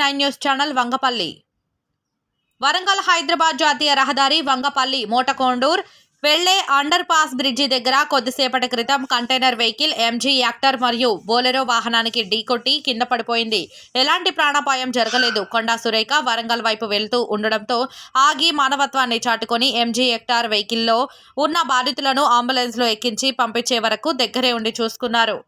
Nine news channel Vangapalli. Warangal Hyderabad జాతీయ రహదారి వంగపల్లి మోటకొండూర్ వెళ్ళే అండర్ పాస్ బ్రిడ్జి దగ్గర కొద్దిసేపటి క్రితం కంటైనర్ వెహికల్ ఎంజీ యాక్టర్ మరియు బోలెరో వాహనానికి ఢీకొట్టి కింద పడిపోయింది. ఎలాంటి ప్రాణాపాయం జరగలేదు. కొండా సురేఖ వరంగల్ వైపు వెళ్తూ ఉండడంతో ఆగి మానవత్వాన్ని చాటుకొని ఎంజీ యాక్టర్ వెహికల్లో ఉన్న బాధితులను అంబులెన్స్లో ఎక్కించి పంపించే వరకు దగ్గరే ఉండి చూసుకున్నారు.